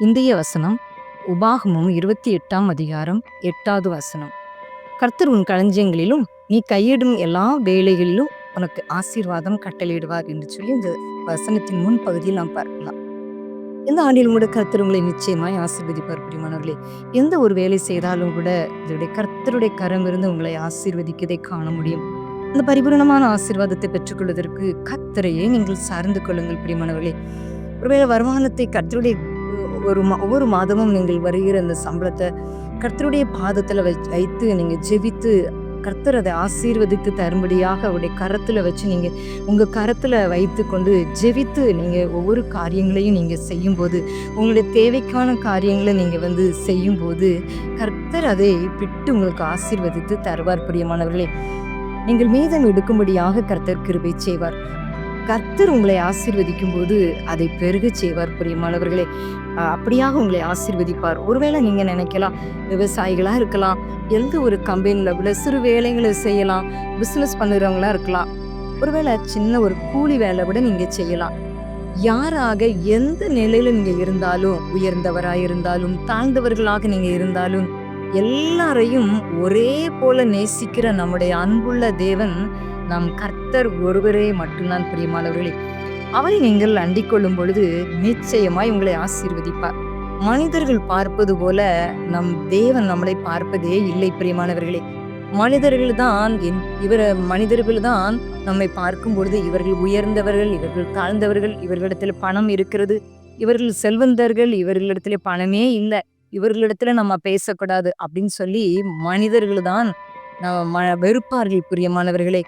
இந்திய வசனம் உபாகமும் இருபத்தி எட்டாம் அதிகாரம் எட்டாவது வசனம். கர்த்தர் உன் களஞ்சியங்களிலும் நீ கையிடும் எல்லா வேலைகளிலும் உனக்கு ஆசீர்வாதம் கட்டளையிடுவார் என்று சொல்லி இந்த வசனத்தின் முன் பகுதியில் நாம் பார்க்கலாம். இந்த ஆண்டிலும் கூட கர்த்தர் உங்களை நிச்சயமாய் ஆசீர்வதிப்பார் பிரியமானவர்களே. எந்த ஒரு வேலை செய்தாலும் கூட இதனுடைய கர்த்தருடைய கரம் இருந்து உங்களை ஆசீர்வதிக்கதை காண முடியும். அந்த பரிபூரணமான ஆசீர்வாதத்தை பெற்றுக்கொள்வதற்கு கர்த்தரையே நீங்கள் சார்ந்து கொள்ளுங்கள் பிரியமானவர்களே. ஒருவேளை வருமானத்தை கர்த்தருடைய ஒரு மா- ஒவ்வொரு மாதமும் நீங்கள் வருகிற அந்த சம்பளத்தை கர்த்தருடைய பாதத்தில் வச்- வைத்து நீங்கள் ஜெபித்து கர்த்தர் அதை ஆசீர்வதித்து தரும்படியாக அவருடைய கரத்தில் வச்சு நீங்கள் உங்கள் கரத்தில் வைத்து கொண்டு ஜெபித்து நீங்கள் ஒவ்வொரு காரியங்களையும் நீங்கள் செய்யும்போது உங்களுடைய தேவைக்கான காரியங்களை நீங்கள் வந்து செய்யும்போது கர்த்தர் அதை பிட்டு உங்களுக்கு ஆசீர்வதித்து தருவார் பிரியமானவர்களே. நீங்கள் மீதம் எடுக்கும்படியாக கர்த்தர் கிருபை செய்வார். கர்த்தர் உங்களை ஆசீர்வதிக்கும் போது அதை பெருகச் செய்வார் பிரியமானவர்களே. அப்படியாக உங்களை ஆசிர்வதிப்பார். ஒருவேளை நீங்க நினைக்கலாம் விவசாயிகளா இருக்கலாம் எந்த ஒரு கம்பெனில கூட சிறு வேலைகளை செய்யலாம் பிசினஸ் பண்ணுறவங்களா இருக்கலாம். ஒருவேளை சின்ன ஒரு கூலி வேலை விட நீங்க செய்யலாம். யாராக எந்த நிலையில நீங்க இருந்தாலும் உயர்ந்தவராக இருந்தாலும் தாழ்ந்தவர்களாக நீங்க இருந்தாலும் எல்லாரையும் ஒரே போல நேசிக்கிற நம்முடைய அன்புள்ள தேவன் நம் கர்த்தர் ஒருவரே மட்டும்தான் பிரியமானவர்களே. அவரை நீங்கள் அண்டிக் கொள்ளும் பொழுது நிச்சயமாய் உங்களை ஆசீர்வதிப்பார். மனிதர்கள் பார்ப்பது போல நம் தேவன் நம்மளை பார்ப்பதே இல்லை பிரியமானவர்களே. மனிதர்கள் தான் இவர் மனிதர்கள் தான் நம்மை பார்க்கும் பொழுது இவர்கள் உயர்ந்தவர்கள் இவர்கள் தாழ்ந்தவர்கள் இவர்களிடத்தில் பணம் இருக்கிறது. இவர்கள் செல்வந்தர்கள் இவர்களிடத்துல பணமே இல்லை. இவர்களிடத்துல நம்ம பேசக்கூடாது அப்படின்னு சொல்லி மனிதர்கள் தான் ம- வெறுப்பார்கள் பிரியமானவர்களே.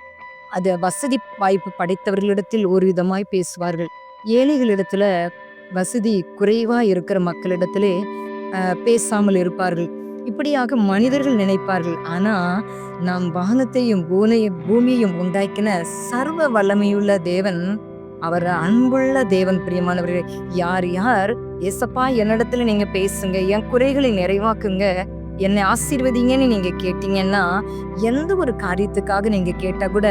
அது வசதி வாய்ப்பு படைத்தவர்களிடத்தில் ஒரு விதமாய் பேசுவார்கள். ஏழைகளிடத்துல வசதி குறைவா இருக்கிற மக்களிடத்திலே பேசாமல் இருப்பார்கள். இப்படியாக மனிதர்கள் நினைப்பார்கள். ஆனா நாம் வானத்தையும் பூனையும் பூமியையும் உண்டாக்கின சர்வ வல்லமையுள்ள தேவன் அவர் அன்புள்ள தேவன் பிரியமானவர்கள். யார் யார்? எசப்பா என்னிடத்துல நீங்க பேசுங்க என் குறைகளை நிறைவாக்குங்க என்னை ஆசீர்வதிங்கன்னு நீங்க கேட்டீங்கன்னா எந்த ஒரு காரியத்துக்காக நீங்க கேட்டா கூட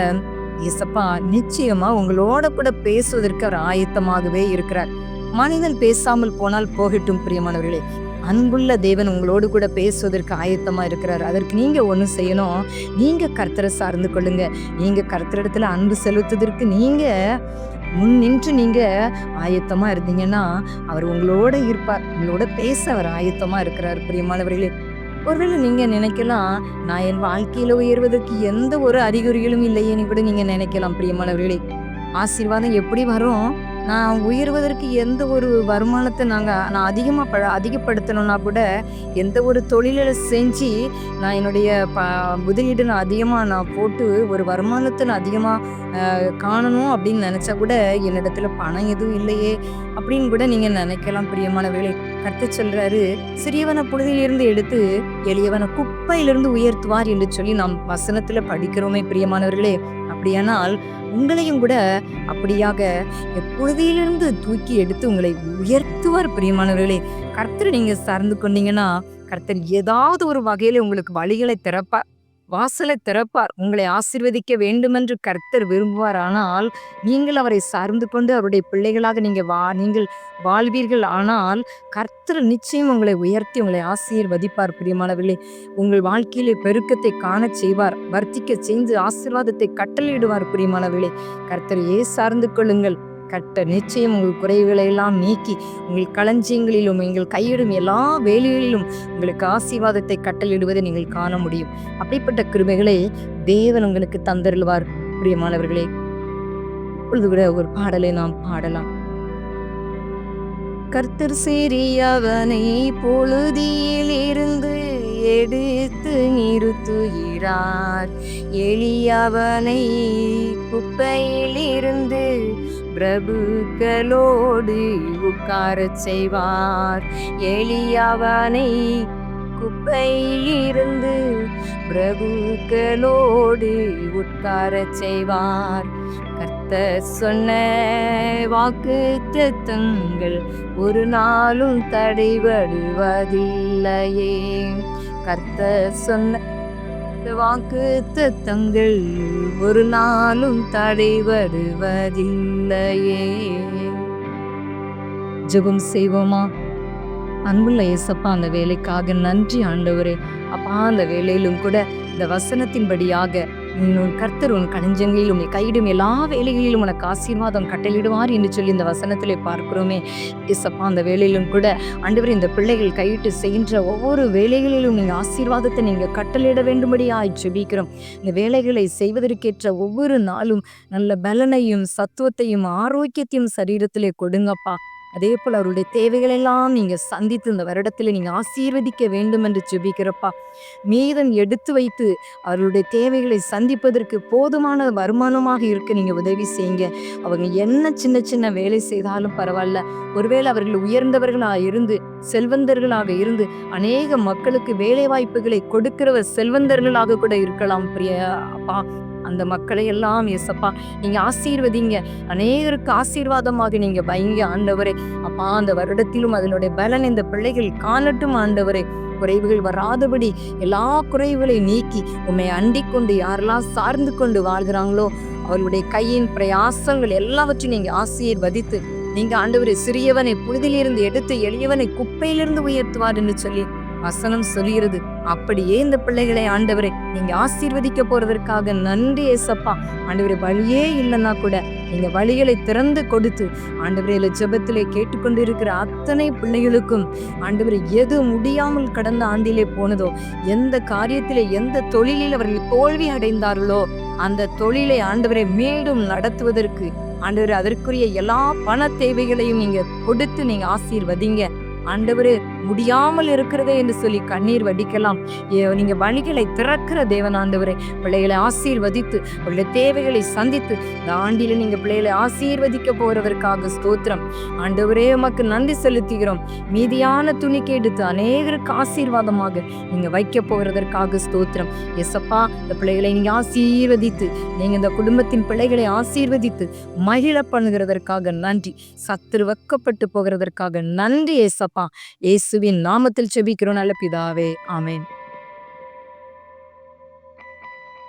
ஏசப்பா நிச்சயமா உங்களோட கூட பேசுவதற்கு அவர் ஆயத்தமாகவே இருக்கிறார். மனிதன் பேசாமல் போனால் போகட்டும் பிரியமானவர்களே. அன்புள்ள தேவன் உங்களோடு கூட பேசுவதற்கு ஆயத்தமாக இருக்கிறார். அதற்கு நீங்கள் ஒன்று செய்யணும். நீங்கள் கர்த்தரை சார்ந்து கொள்ளுங்க. நீங்கள் கர்த்தரிடத்துல அன்பு செலுத்துவதற்கு நீங்கள் முன் நின்று நீங்கள் ஆயத்தமாக இருந்தீங்கன்னா அவர் உங்களோட இருப்பார். உங்களோட பேச அவர் ஆயத்தமாக இருக்கிறார் பிரியமானவர்களே. ஒருவேளை நீங்க நினைக்கலாம் நான் என் வாழ்க்கையில உயர்வதற்கு எந்த ஒரு அறிகுறிகளும் இல்லையேன்னு கூட நீங்க நினைக்கலாம் பிரியமானவர்களே. ஆசீர்வாதம் எப்படி வரும்? நான் உயர்வதற்கு எந்த ஒரு வருமானத்தை நாங்கள் நான் அதிகமாக ப அதிகப்படுத்தணும்னா கூட எந்த ஒரு தொழிலில் செஞ்சு நான் என்னுடைய ப முதலீடு நான் அதிகமாக நான் போட்டு ஒரு வருமானத்தை நான் அதிகமாக காணணும் அப்படின்னு நினச்சா கூட என்னிடத்துல பணம் எதுவும் இல்லையே அப்படின்னு கூட நீங்கள் நினைக்கலாம் பிரியமானவர்களே கருத்து சொல்கிறாரு சிறியவனை புழுதியிலிருந்து எடுத்து எளியவனை குப்பையிலிருந்து உயர்த்துவார் என்று சொல்லி நாம் வசனத்தில் படிக்கிறோமே பிரியமானவர்களே. அப்படியானால் உங்களையும் கூட அப்படியாக எப்பொழுதிலிருந்து தூக்கி எடுத்து உங்களை உயர்த்துவார் பிரியமானவர்களே கர்த்தரை நீங்க சார்ந்து கொண்டீங்கன்னா கர்த்தர் ஏதாவது ஒரு வகையில் உங்களுக்கு வழிகளை திறப்பார். வாசலை திறப்பார். உங்களை ஆசிர்வதிக்க வேண்டுமென்று கர்த்தர் விரும்புவார். ஆனால் நீங்கள் அவரை சார்ந்து கொண்டு அவருடைய பிள்ளைகளாக நீங்கள் வா நீங்கள் வாழ்வீர்கள். ஆனால் கர்த்தர் நிச்சயம் உங்களை உயர்த்தி உங்களை ஆசீர்வதிப்பார் பிரியமானவில்லை உங்கள் வாழ்க்கையிலே பெருக்கத்தை காணச் செய்வார். வர்த்திக்க செய்து ஆசீர்வாதத்தை கட்டளையிடுவார் பிரியமானவில்லை கர்த்தர் ஏ சார்ந்து கொள்ளுங்கள். கட்ட நிச்சயம் உங்கள் குறைவுகளை எல்லாம் நீக்கி உங்கள் களஞ்சியங்களிலும் எங்கள் கையிடும் எல்லா வேலைகளிலும் உங்களுக்கு ஆசீர்வாதத்தை கட்டளிடுவதை நீங்கள் காண முடியும். அப்படிப்பட்ட கிருமைகளை தேவன் உங்களுக்கு தந்தருள்வார். பிரியமானவர்களே இப்பொழுது கூட ஒரு பாடலை நாம் பாடலாம். கர்த்தர் சிறியவனை பொழுதியில் இருந்து எடுத்து நிறுத்துகிறார். எளியவனை குப்பையில் இருந்து பிரபுக்களோடு உட்காரச் செய்வார். எளியவனை குப்பையிலிருந்து பிரபுக்களோடு உட்காரச் செய்வார். கர்த்த சொன்ன வாக்கு தத்தங்கள் ஒரு நாளும் தடைபடுவதில்லையே. கர்த்த சொன்ன வாக்கு தத்தங்கள் ஒரு நாளும் தடைபடுவதில்லையே ஜெபம் செய்வோமா? அன்புள்ள இயேசப்பா அந்த வேலைக்காக நன்றி ஆண்டவரே. அப்பா அந்த வேலையிலும் கூட இந்த வசனத்தின்படியாக உன் கர்த்தர் உன் களஞ்சங்களிலும் உன்னை கையிடும் எல்லா வேலைகளிலும் உனக்கு ஆசீர்வாதம் கட்டளிடுவார் என்று சொல்லி இந்த வசனத்திலே பார்க்கிறோமே. இசப்பா அந்த வேலையிலும் கூட ஆண்டவர் இந்த பிள்ளைகள் கையிட்டு செய்கின்ற ஒவ்வொரு வேலைகளிலும் நீங்கள் ஆசீர்வாதத்தை நீங்கள் கட்டளிட வேண்டும்படியாய் ஜெபிக்கிறோம். இந்த வேலைகளை செய்வதற்கேற்ற ஒவ்வொரு நாளும் நல்ல பலனையும் சத்துவத்தையும் ஆரோக்கியத்தையும் சரீரத்திலே கொடுங்கப்பா. அதே போல் அவருடைய தேவைகளெல்லாம் நீங்கள் சந்தித்து இந்த வருடத்தில் நீங்கள் ஆசீர்வதிக்க வேண்டும் என்று ஜெபிக்கிறப்பா. மீதம் எடுத்து வைத்து அவர்களுடைய தேவைகளை சந்திப்பதற்கு போதுமான வருமானமாக இருக்க நீங்கள் உதவி செய்யுங்க. அவங்க என்ன சின்ன சின்ன வேலை செய்தாலும் பரவாயில்ல. ஒருவேளை அவர்கள் உயர்ந்தவர்களாக இருந்து செல்வந்தர்களாக இருந்து அநேக மக்களுக்கு வேலை வாய்ப்புகளை கொடுக்கிறவர் செல்வந்தர்களாக கூட இருக்கலாம் பிரிய அப்பா. அந்த மக்களை எல்லாம் எசப்பா நீங்க ஆசீர்வதிங்க. அநேகருக்கு ஆசீர்வாதமாக நீங்க வைங்க ஆண்டவரே. அப்பா அந்த வருடத்திலும் அதனுடைய பலன் இந்த பிள்ளைகள் காணட்டும் ஆண்டவரே. குறைவுகள் வராதபடி எல்லா குறைவுகளையும் நீக்கி உண்மை அண்டிக்கொண்டு யாரெல்லாம் சார்ந்து கொண்டு வாழ்கிறாங்களோ அவர்களுடைய கையின் பிரயாசங்கள் எல்லாவற்றையும் நீங்க ஆசீர்வதித்து நீங்க ஆண்டவரை சிறியவனை புழுதிலிருந்து எடுத்து எளியவனை குப்பையிலிருந்து உயர்த்துவார் என்று சொல்லி வசனம் சொல்கிறது. அப்படியே இந்த பிள்ளைகளை ஆண்டவரை நீங்க ஆசீர்வதிக்க போறதற்காக நன்றி ஏசப்பா. ஆண்டவரை வழியே இல்லைன்னா கூட நீங்க வழிகளை திறந்து கொடுத்து ஆண்டவரையில ஜபத்திலே கேட்டுக்கொண்டு இருக்கிற அத்தனை பிள்ளைகளுக்கும் ஆண்டவர் எது முடியாமல் கடந்த ஆண்டிலே போனதோ எந்த காரியத்திலே எந்த தொழிலில் அவர்கள் தோல்வி அடைந்தார்களோ அந்த தொழிலை ஆண்டவரை மீண்டும் நடத்துவதற்கு ஆண்டவர் அதற்குரிய எல்லா பண தேவைகளையும் நீங்க கொடுத்து நீங்க ஆசீர்வதிங்க. ஆண்டவரே முடியாமல் இருக்கிறதே என்று சொல்லி கண்ணீர் வடிக்கலாம். நீங்க வழிகளை திறக்கிற தேவன் ஆண்டவரே. பிள்ளைகளை ஆசீர்வதித்து உங்களுடைய தேவைகளை சந்தித்து இந்த ஆண்டில நீங்க பிள்ளைகளை ஆசீர்வதிக்க போறதற்காக ஸ்தோத்திரம். ஆண்டவரே உமக்கு நன்றி செலுத்துகிறோம். மீதியான துணிக்கு எடுத்து அநேகருக்கு ஆசீர்வாதமாக நீங்க வைக்க போகிறதற்காக ஸ்தோத்திரம். எசப்பா இந்த பிள்ளைகளை நீங்க ஆசீர்வதித்து நீங்க இந்த குடும்பத்தின் பிள்ளைகளை ஆசீர்வதித்து மகிழ பண்ணுகிறதற்காக நன்றி. சத்துரு வைக்கப்பட்டு போகிறதற்காக நன்றி ஏசப்பா இயேசுவின் நாமத்தில் செபிக்கிறோம். நல்ல பிதாவே ஆமேன்.